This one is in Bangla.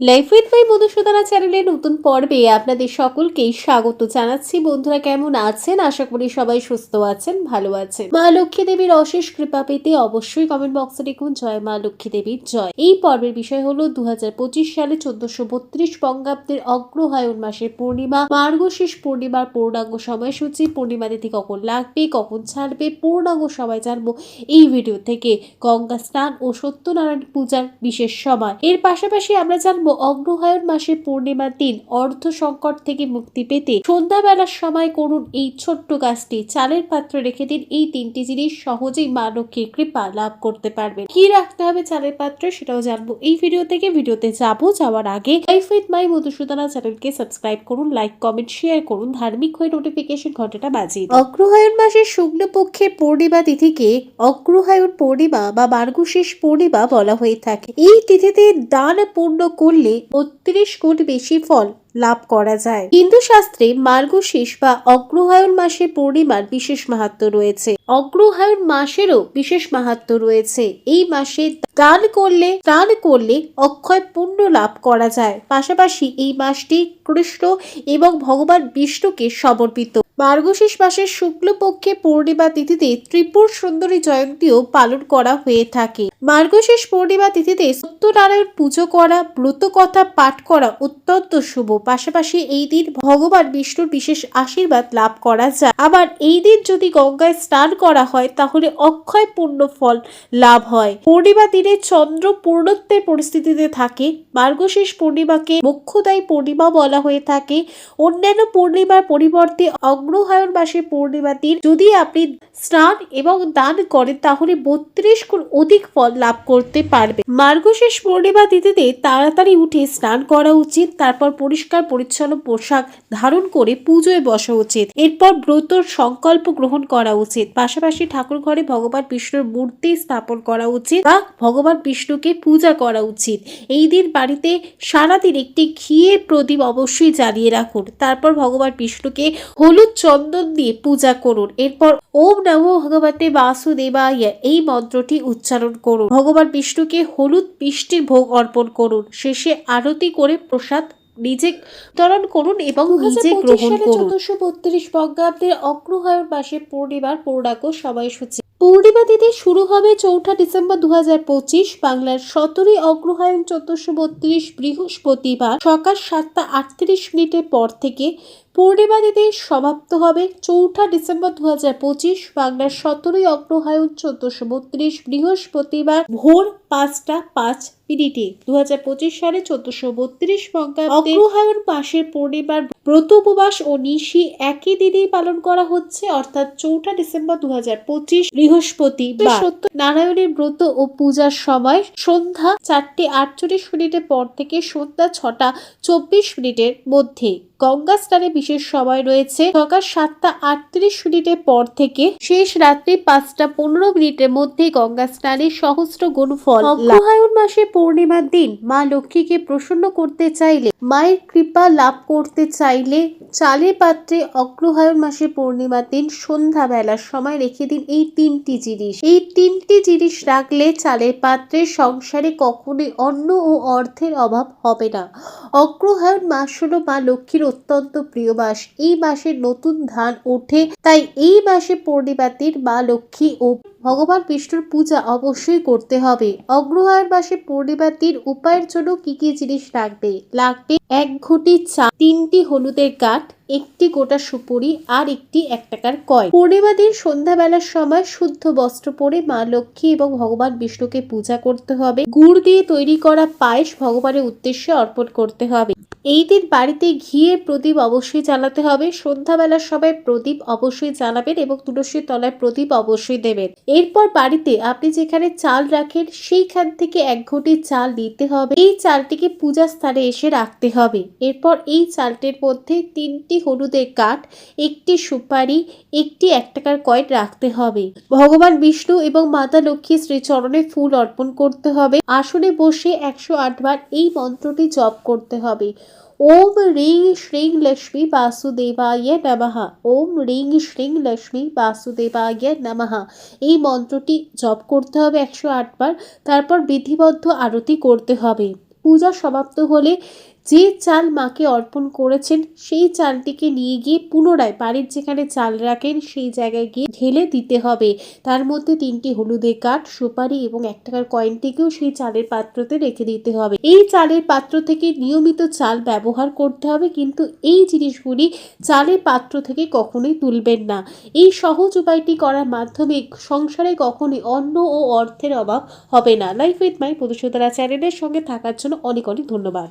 লাইফ উইথ মাই মধুসূদনা চ্যানেলের নতুন পর্বে আপনাদের সকলকেই স্বাগত জানাচ্ছি। বন্ধুরা, কেমন আছেন? আশা করি সবাই সুস্থ আছেন, ভালো আছেন। মা লক্ষ্মী দেবীর অশেষ কৃপা পেতে অবশ্যই কমেন্ট বক্সে লিখুন জয় মা লক্ষ্মী দেবীর জয়। এই পর্বের বিষয় হলো দু হাজার পঁচিশ সালে চোদ্দশো বত্রিশ বঙ্গাব্দের অগ্রহায়ণ মাসের পূর্ণিমা, মার্গশেষ পূর্ণিমার পূর্ণাঙ্গ সময়সূচি পূর্ণিমা তিথি কখন লাগবে, কখন ছাড়বে, পূর্ণাঙ্গ সময় জানব এই ভিডিও থেকে। গঙ্গা স্নান ও সত্যনারায়ণ পূজার বিশেষ সময়। এর পাশাপাশি আমরা জানব অগ্রহায়ণ মাসের পূর্ণিমার দিন অর্ধ সংকট থেকে মুক্তি পেতে সন্ধ্যাবেলার সময় করুন এই ছোট্ট গাছটি চালের পাত্র রেখে দিন এই তিনটি জিনিস। সহজেই মা লক্ষ্মীর কৃপা লাভ করতে পারবেন। কি রাখতে হবে চালের পাত্রে সেটাও জানব। এই ভিডিও থেকে ভিডিওতে যাব। যাওয়ার আগে লাইফ উইথ মাই মধুসূদনা চ্যানেলকে সাবস্ক্রাইব করুন, লাইক, কমেন্ট, শেয়ার করুন। ধার্মিক হয়ে নোটিফিকেশন ঘন্টাটা বাজিয়ে অগ্রহায়ণ মাসের শুক্লপক্ষের পূর্ণিমা তিথিকে অগ্রহায়ণ পূর্ণিমা বা মার্গশীষ পূর্ণিমা বলা হয়ে থাকে। এই তিথিতে দান পূর্ণ করলে বত্রিশ গুণ বেশি ফল। লাভ করা যায়। হিন্দু শাস্ত্রে মার্গশীষ বা অগ্রহায়ণ মাসের পূর্ণিমার বিশেষ মাহাত্ম রয়েছে। অগ্রহায়ণ মাসেরও বিশেষ মাহাত্ম রয়েছে। এই মাসে দান করলে দান করলে অক্ষয় পুণ্য লাভ করা যায়। পাশাপাশি এই মাসটি কৃষ্ণ এবং ভগবান বিষ্ণুকে সমর্পিত। মার্গশীষ মাসের শুক্লপক্ষে পূর্ণিমা তিথিতে ত্রিপুর সুন্দরী জয়ন্তীও পালন করা হয়ে থাকে। মার্গশীষ পূর্ণিমা তিথিতে সত্যনারায়ণ পুজো করা ব্রত কথা পাঠ করা অত্যন্ত শুভ পাশাপাশি এই দিন ভগবান বিষ্ণুর বিশেষ আশীর্বাদ লাভ করা যায়। আবার এই দিন যদি গঙ্গায় স্নান করা হয়, তাহলে অক্ষয় পূর্ণ ফল লাভ হয়। পূর্ণিমা দিনে চন্দ্র পূর্ণত্বের পরিস্থিতিতে থাকে। মার্গশীষ পূর্ণিমাকে মোক্ষদায়ী পূর্ণিমা বলা হয়ে থাকে। অন্যান্য পূর্ণিমার পরিবর্তে অগ্রহায়ণ মাসে পূর্ণিমার দিন যদি আপনি স্নান এবং দান করেন, তাহলে বত্রিশ গুণ অধিক ফল লাভ করতে পারবে মার্গশীষ পূর্ণিমা তিথিতে তাড়াতাড়ি উঠে স্নান করা উচিত। তারপর পরিষ্কার পরিচ্ছন্ন পোশাক ধারণ করে পুজোয় বসা উচিত। এরপর ব্রতর সংকল্প গ্রহণ করা উচিত। পাশাপাশি ঠাকুর ঘরে ভগবান বিষ্ণুর মূর্তি স্থাপন করা উচিত বা ভগবান বিষ্ণুকে পূজা করা উচিত। এই দিন বাড়িতে সারাদিন একটি ঘিয়ের প্রদীপ অবশ্যই জ্বালিয়ে রাখুন। তারপর ভগবান বিষ্ণুকে হলুদ চন্দন দিয়ে পূজা করুন। এরপর ওম নমো ভগবতে বাসুদেবায় এই মন্ত্রটি উচ্চারণ করুন। ভগবান বিষ্ণুকে হলুদ মিষ্টির ভোগ অর্পণ করুন। শেষে আরতি করে প্রসাদ নিজে তরণ করুন এবং নিজে গ্রহণ করুন। চোদ্দশো বত্রিশ বঙ্গাব্দের অগ্রহায়ণ মাসে পূর্ণিমার পূর্ণাঙ্গ সময়সূচি পূর্ণিমা তিথি শুরু হবে চৌঠা ডিসেম্বর দু বাংলার সতেরোই অগ্রহায়ণ চোদ্দশো বত্রিশ বৃহস্পতিবার সকাল সাতটা আটত্রিশ মিনিটের পর থেকে পূর্ণিমা তিথি সমাপ্ত হবে চৌঠা ডিসেম্বর দু বাংলার সতেরোই অগ্রহায়ণ চোদ্দশো বত্রিশ বৃহস্পতিবার ভোর পাঁচটা পাঁচ মিনিটে দু হাজার পঁচিশ সালে চোদ্দশো বত্রিশ অগ্রহায়ণ মাসের পূর্ণিমার ব্রত উপবাস ও নিশি একই দিনেই পালন করা হচ্ছে, অর্থাৎ চৌঠা ডিসেম্বর দু পঁচিশ বৃহস্পতিবার সত্য। নারায়ণের ব্রত ও পূজার সময় সন্ধ্যা চারটে আটচল্লিশ মিনিটের পর থেকে সন্ধ্যা ছটা চব্বিশ মিনিটের মধ্যে। গঙ্গা স্নানে বিশেষ সময় রয়েছে সকাল সাতটা আটত্রিশ মিনিটের পর থেকে। শেষ রাত্রি পাঁচটা পনেরো মিনিটের মধ্যে গঙ্গা স্নানে সহস্র গুণ ফল অগ্রহায়ণ মাসে পূর্ণিমার দিন মা লক্ষ্মীকে প্রসন্ন করতে চাইলে মায়ের কৃপা লাভ করতে চাইলে চালে পাত্রে অগ্রহায়ণ মাসে পূর্ণিমার দিন সন্ধ্যা বেলার সময় রেখে দিন। এই তিনটি জিনিস। এই তিনটি জিনিস রাখলে চালের পাত্রে সংসারে কখনোই অন্ন ও অর্থের অভাব হবে না। অগ্রহায়ণ মাস হল মা লক্ষ্মীর অত্যন্ত প্রিয় মাস। এই মাসে নতুন ধান ওঠে, তাই এই মাসে পূর্ণিমাতির মা লক্ষ্মী ও ভগবান বিষ্ণুর পূজা অবশ্যই করতে হবে। অগ্রহায়ণ মাসে পূর্ণিমাতির উপায়ের জন্য কি কি জিনিস লাগবে? লাগবে এক ঘটি চা, তিনটি হলুদের কাঠ একটি গোটা সুপুরি আর একটি এক টাকার কয় পূর্ণিমা দিন সন্ধ্যাবেলার সময় শুদ্ধ বস্ত্র পরে মা লক্ষ্মী এবং ভগবান বিষ্ণুকে পূজা করতে হবে। গুড় দিয়ে তৈরি করা পায়েস ভগবানের উদ্দেশ্যে অর্পণ করতে হবে। এই দিন বাড়িতে ঘিয়ের প্রদীপ অবশ্যই জ্বালাতে হবে। সন্ধ্যাবেলার সময় প্রদীপ অবশ্যই জ্বালাবেন এবং তুলসীর তলায় প্রদীপ অবশ্যই দেবেন। এরপর বাড়িতে আপনি যেখানে চাল রাখেন, সেইখান থেকে এক ঘটি চাল নিতে হবে। এই চালটিকে পূজা স্থানে এসে রাখতে হবে। এরপর এই চালটির মধ্যে তিনটি হলুদের কাঠ, একটি সুপারি, একটি এক টাকার কয়েন রাখতে হবে। ভগবান বিষ্ণু এবং মাতা লক্ষ্মী শ্রীচরণে ফুল অর্পণ করতে হবে। আসনে বসে একশো আট বার এই মন্ত্রটি জপ করতে হবে। ওম রিং শ্রীং লক্ষ্মী বাসুদেবায় নমঃ ওম রিং শ্রীং লক্ষ্মী বাসুদেবায় নমঃ এই মন্ত্রটি জপ করতে হবে একশো আটবার, তারপর বিধিবদ্ধ আরতি করতে হবে। পূজা সমাপ্ত হলে যে চাল মাকে অর্পণ করেছেন, সেই চালটিকে নিয়ে গিয়ে পুনরায় বাড়ির যেখানে চাল রাখেন, সেই জায়গায় গিয়ে ঢেলে দিতে হবে। তার মধ্যে তিনটি হলুদের কাঠ, সুপারি এবং এক টাকার কয়েনটিকেও সেই চালের পাত্রতে রেখে দিতে হবে। এই চালের পাত্র থেকে নিয়মিত চাল ব্যবহার করতে হবে, কিন্তু এই জিনিসগুলি চালের পাত্র থেকে কখনোই তুলবেন না। এই সহজ উপায়টি করার মাধ্যমে সংসারে কখনোই অন্ন ও অর্থের অভাব হবে না। লাইফ উইথ মাই মধুসূদনা চ্যানেলের সঙ্গে থাকার জন্য অনেক অনেক ধন্যবাদ।